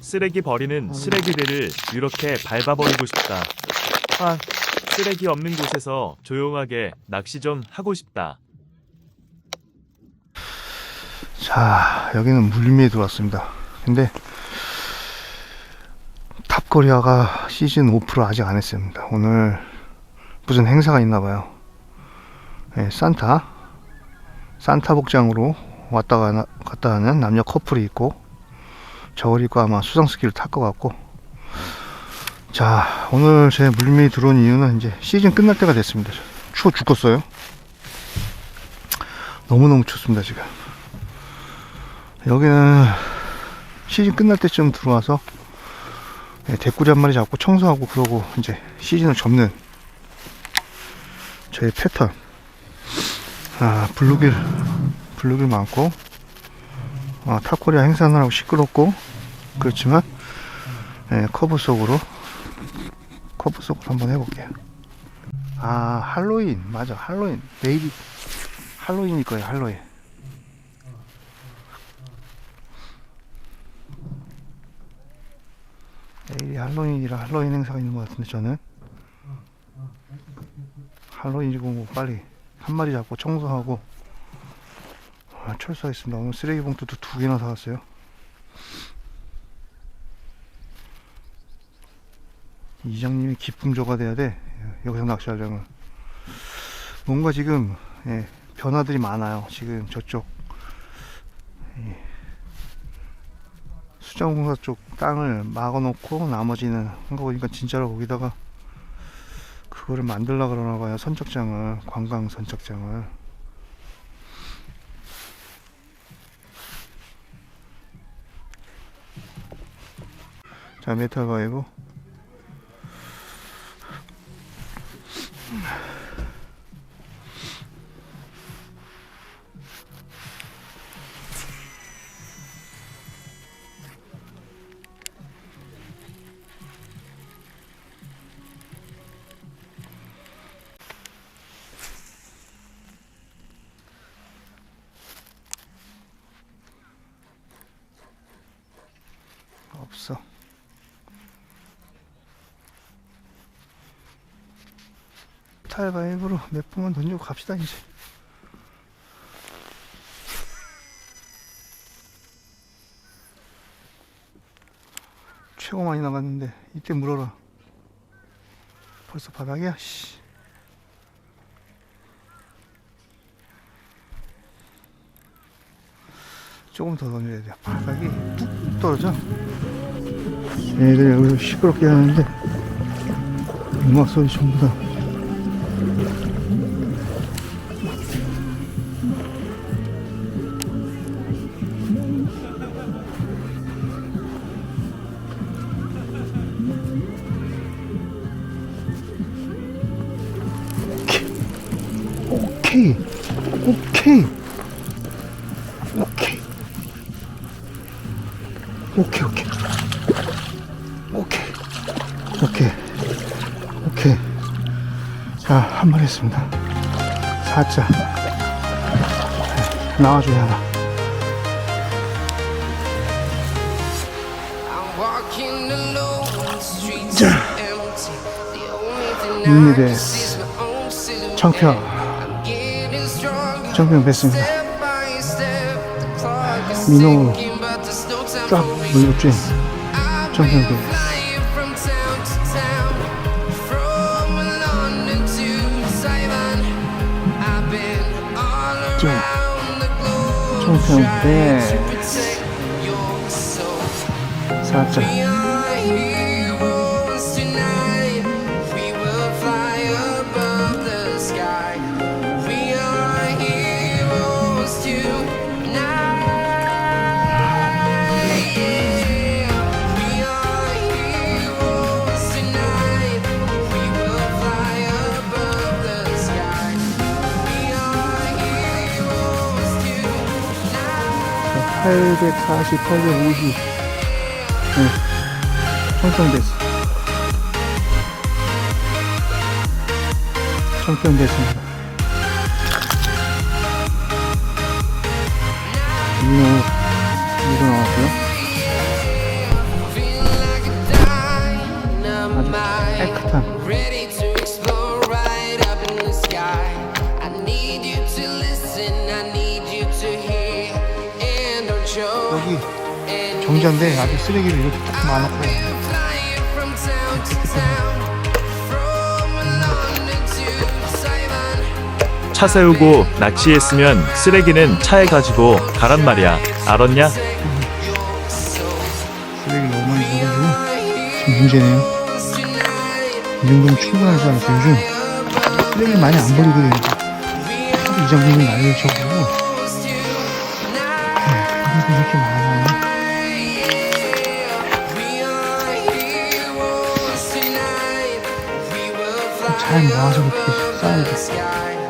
쓰레기 버리는 쓰레기들을 이렇게 밟아버리고 싶다. 아, 쓰레기 없는 곳에서 조용하게 낚시 좀 하고 싶다. 자, 여기는 물미에 들어왔습니다. 근데 탑코리아가 시즌 오프를 아직 안 했습니다. 오늘 무슨 행사가 있나 봐요. 예, 산타 산타 복장으로 왔다 가 갔다 하는 남녀 커플이 있고 저걸 입고 아마 수상스키를 탈 것 같고. 자 오늘 제 물미 들어온 이유는 이제 시즌 끝날 때가 됐습니다. 추워 죽겠어요? 너무너무 춥습니다 지금. 여기는 시즌 끝날 때쯤 들어와서 예, 대꾸리 한 마리 잡고 청소하고 그러고 이제 시즌을 접는 저의 패턴. 아 블루길 블루길 많고 아, 탑코리아 행사하느라고 시끄럽고 그렇지만 예, 커브 속으로 커브 속으로 한번 해볼게요. 아 할로윈. 맞아 할로윈. 베이비. 할로윈일 거예요 할로윈. 내일이 할로윈이라 할로윈 행사가 있는 것 같은데 저는. 할로윈이고 뭐 빨리 한 마리 잡고 청소하고. 아, 철수하겠습니다. 오늘 쓰레기 봉투도 두 개나 사왔어요 이장님이 기쁨조가 돼야 돼. 여기서 낚시하려면. 뭔가 지금 예, 변화들이 많아요. 지금 저쪽. 예, 수정공사 쪽 땅을 막아놓고 나머지는 한 거 보니까 진짜로 거기다가 그거를 만들라 그러나 봐요. 선착장을 관광 선착장을. 자 메탈 바이브 없어 바이브로 몇 분만 던지고 갑시다 이제. 최고 많이 나갔는데 이때 물어라. 벌써 바닥이야 씨. 조금 더 던져야 돼. 바닥이 뚝 떨어져. 얘들 여기서 시끄럽게 하는데. 음악 소리 전부 다 오케이. 오케이. 오케이. 오케이 오케이. 오케이. 오케이. 오케이. 자한번 했습니다. 사자. 네, 나와줘야 하나. are empty. The 정면 뵙습니다. 민호 쫙 물렸지? 정면 뵙 총평대 사자 840, 850. 네. 청평됐어. 청평됐습니다. 이거, 이거 나왔고요. 아주 깨끗한. 정자인데 아직 쓰레기를 이렇게 딱 많았고. 차 세우고 낚시했으면 쓰레기는 차에 가지고 가란 말이야. 알았냐? 쓰레기 너무 많이 줘가지고 좀 문제네요 이 정도면 충분하지 않을까 요즘 쓰레기 많이 안 버리거든요 이 정도면 난리를 쳐고 쓰레기 이렇게 많아 잘 모아서 쌓아야 돼